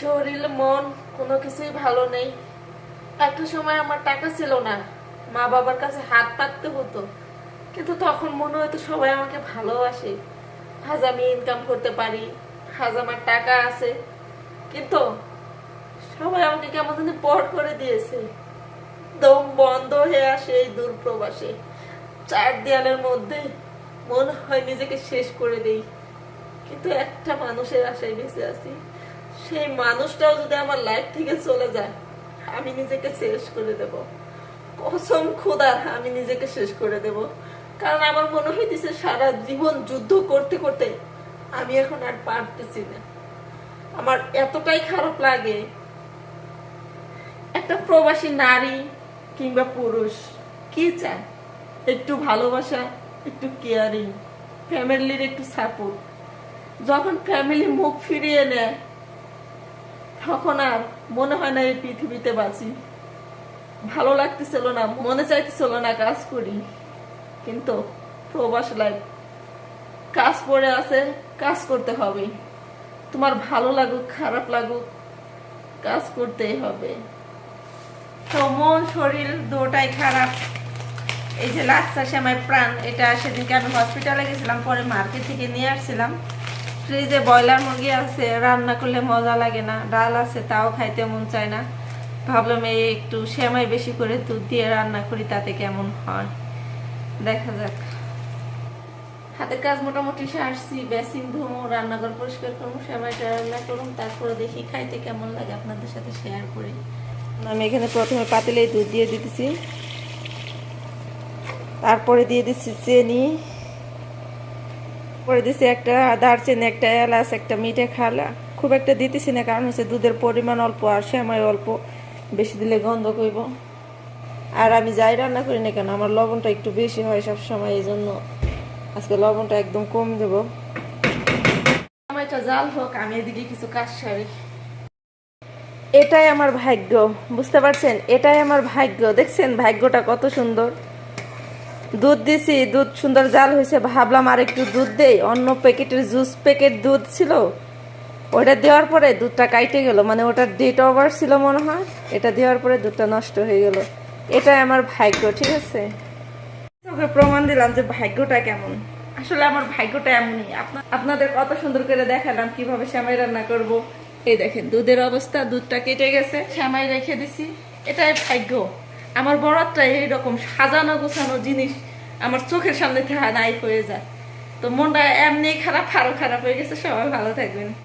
শরীর, মন, কোনো কিছুই ভালো নেই। একটা সময় আমার টাকা ছিল না। মা বাবার কাছে হাত পাততে হতো। কিন্তু তখন মনে হতো সবাই আমাকে ভালোবাসে। আজ আমি ইনকাম করতে পারি, আজ আমার টাকা আছে। কিন্তু সবাই আমাকে কেমন জানি পর করে দিয়েছে। দম বন্ধ হয়ে আসে এই দূর প্রবাসে চার দেয়ালের মধ্যে মনে হয় নিজেকে শেষ করে দেই। কিন্তু একটা মানুষের আশায় বেঁচে আছি। সেই মানুষটাও যদি আমার লাইফ থেকে চলে যায়, আমি নিজেকে শেষ করে দেব। কসম খোদার আমি নিজেকে শেষ করে দেব। কারণ আমার মনে হইতেছে সারা জীবন যুদ্ধ করতে করতে আমি এখন আর পারতেছি না। আমার এতটাই খারাপ লাগে, একটা প্রবাসী নারী কিংবা পুরুষ, কি চায়? একটু ভালোবাসা, একটু কেয়ারিং ফ্যামিলির একটু সাপোর্ট যখন ফ্যামিলি মুখ ফিরিয়ে নেয় তখন আর মনে হয় না এই পৃথিবীতে বাঁচি। ভালো লাগতেছিল না, মনে চাইতেছিল না কাজ করি। কিন্তু প্রবাস লাইফ কাজ পড়ে আছে, কাজ করতে হবে। তোমার ভালো লাগুক, খারাপ লাগুক, কাজ করতেই হবে। তো মন, শরীর দুটাই খারাপ। এই যে লাচ্ছা শ্যামাই প্রাণ, এটা সেদিনকে আমি হসপিটালে গেছিলাম, পরে মার্কেট থেকে নিয়ে আসছিলাম। ফ্রিজে ব্রয়লার মুরগি আছে রান্না করলে মজা লাগে না। ডাল আছে তাও খাইতে মন চায় না। ভাবলাম এই একটু শ্যামাই বেশি করে দুধ দিয়ে রান্না করি তাতে কেমন হয়? দেখা যাক। হাতের কাজ মোটামুটি সারছি বেসিন ধুমো রান্নাঘর পরিষ্কার করব শ্যামাইটা রান্না করুন তারপরে দেখি খাইতে কেমন লাগে আপনাদের সাথে শেয়ার করি। আমি এখানে প্রথমে পাতিলেই দুধ দিয়ে দিতেছি। তারপরে দিয়ে দিচ্ছি চিনি পরে দিছি একটা দারচিনি, একটা এলাচ, একটা মিঠে খালা। খুব একটা দিতেছি না, কারণ হচ্ছে দুধের পরিমাণ অল্প আর শ্যামাই অল্প। বেশি দিলে গন্ধ করব আর আমি যাই রান্না করি না কেন, আমার লবণটা একটু বেশি হয় সব সময় এই জন্য আজকে লবণটা একদম কম দেব। সময়টা জাল হোক, আমি এদিকে কিছু কাজ সারি। এটাই আমার ভাগ্য, বুঝতে পারছেন? এটাই আমার ভাগ্য। দেখছেন ভাগ্যটা কত সুন্দর? দুধ দিছি, দুধ সুন্দর জাল হয়েছে, ভাবলাম আর একটু দুধ দেই। অন্য প্যাকেটের জুস প্যাকেট দুধ ছিল, ওটা দেওয়ার পরে দুধটা কাইটে গেল। মানে ওটার ডেট ওভার ছিল মনে হয়, এটা দেওয়ার পরে দুধটা নষ্ট হয়ে গেল। এটাই আমার ভাগ্য, ঠিক আছে? তোকে প্রমাণ দিলাম যে ভাগ্যটা কেমন। আসলে আমার ভাগ্যটা এমনই। আপনা- আপনাদের কত সুন্দর করে দেখালাম, কীভাবে শ্যামাই রান্না করব। এই দেখেন, দুধের অবস্থা, দুধটা কেটে গেছে, শ্যামাই রেখে দিছি। এটাই ভাগ্য। আমার বরাতটা এইরকম সাজানো গোছানো জিনিস আমার চোখের সামনে থেকে নাই হয়ে যায়। তো মনটা এমনি খারাপ আরও খারাপ হয়ে গেছে, সবাই ভালো থাকবেন।